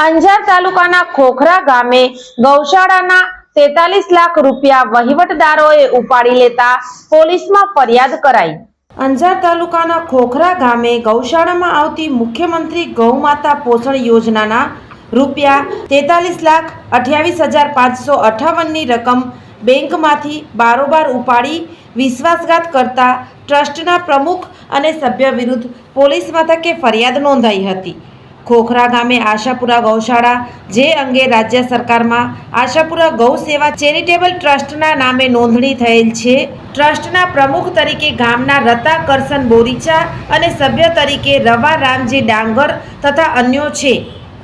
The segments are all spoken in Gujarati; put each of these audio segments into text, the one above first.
Anjar તાલુકાના ખોખરા ગામે ગૌશાળાના તેતાલીસ લાખ રૂપિયા વહીવટદારોએ ઉપાડી લેતા પોલીસમાં ફરિયાદ કરાઈ. અંજાર તાલુકાના ખોખરા ગામે ગૌશાળામાં આવતી મુખ્યમંત્રી ગૌમાતા પોષણ યોજનાના રૂપિયા તેતાલીસ લાખ અઠ્યાવીસ હજાર પાંચસો અઠાવનની રકમ બેંકમાંથી બારોબાર ઉપાડી વિશ્વાસઘાત કરતા ટ્રસ્ટના પ્રમુખ અને સભ્ય વિરુદ્ધ પોલીસ મથકે ફરિયાદ નોંધાઈ હતી. ખોખરા ગામે આશાપુરા ગૌશાળા, જે અંગે રાજ્ય સરકારમાં આશાપુરા ગૌ સેવા ચેરિટેબલ ટ્રસ્ટના નામે નોંધણી થયેલ છે. ટ્રસ્ટના પ્રમુખ તરીકે ગામના રતા કરસન બોરીચા અને સભ્ય તરીકે રવા રામજી ડાંગર તથા અન્યો છે.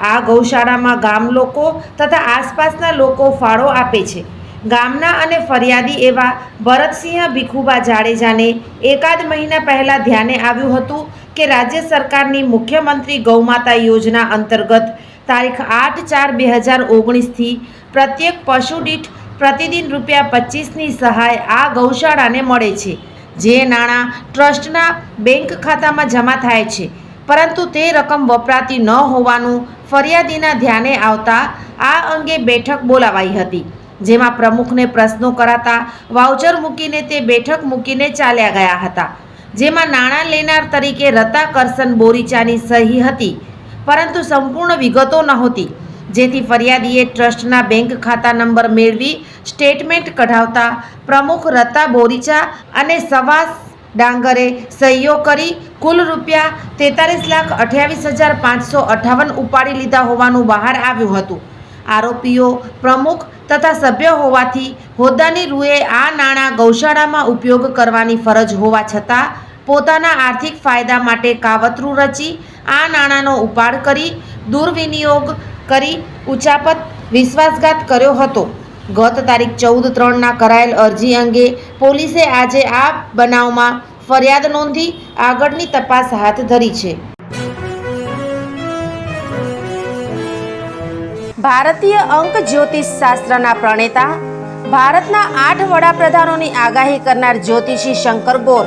આ ગૌશાળામાં ગામ લોકો તથા આસપાસના લોકો ફાળો આપે છે. ગામના અને ફરિયાદી એવા ભરતસિંહ ભીખુબા જાડેજાને એકાદ મહિના પહેલાં ધ્યાને આવ્યું હતું કે રાજ્ય સરકારની મુખ્યમંત્રી ગૌમાતા યોજના અંતર્ગત તારીખ આઠ ચાર બે હજાર ઓગણીસથી પ્રત્યેક પશુ દીઠ પ્રતિદિન રૂપિયા પચીસની સહાય આ ગૌશાળાને મળે છે, જે નાણાં ટ્રસ્ટના બેંક ખાતામાં જમા થાય છે. પરંતુ તે રકમ વપરાતી ન હોવાનું ફરિયાદીના ધ્યાને આવતા આ અંગે બેઠક બોલાવાઈ હતી, જેમાં પ્રમુખને પ્રશ્નો કરાતા વાઉચર મૂકીને તે બેઠક મૂકીને ચાલ્યા ગયા હતા. જેમાં નાણાં લેનાર તરીકે રતા કરસન બોરીચાની સહી હતી, પરંતુ સંપૂર્ણ વિગતો નહોતી. જેથી ફરિયાદીએ ટ્રસ્ટના બેંક ખાતા નંબર મેળવી સ્ટેટમેન્ટ કઢાવતા પ્રમુખ રતા બોરીચા અને સવાસ ડાંગરે સહીઓ કરી કુલ રૂપિયા તેતાલીસ લાખ અઠ્યાવીસ હજાર પાંચસો અઠાવન ઉપાડી લીધા હોવાનું બહાર આવ્યું હતું. આરોપીઓ પ્રમુખ તથા સભ્ય હોવાથી હોદ્દાની રૂએ આ નાણાં ગૌશાળામાં ઉપયોગ કરવાની ફરજ હોવા છતાં પોતાના આર્થિક ફાયદા માટે કાવતરું રચી આ નાણાંનો ઉપાડ કરી, દુર્વિનિયોગ કરી ઉચાપત વિશ્વાસઘાત કર્યો હતો. ગત તારીખ ચૌદ ત્રણના કરાયેલ અરજી અંગે પોલીસે આજે આ બનાવમાં ફરિયાદ નોંધી આગળની તપાસ હાથ ધરી છે. ભારતીય અંક જ્યોતિષ શાસ્ત્રના પ્રણેતા, ભારતના આઠ વડાપ્રધાનોની આગાહી કરનાર જ્યોતિષી શંકર ગોર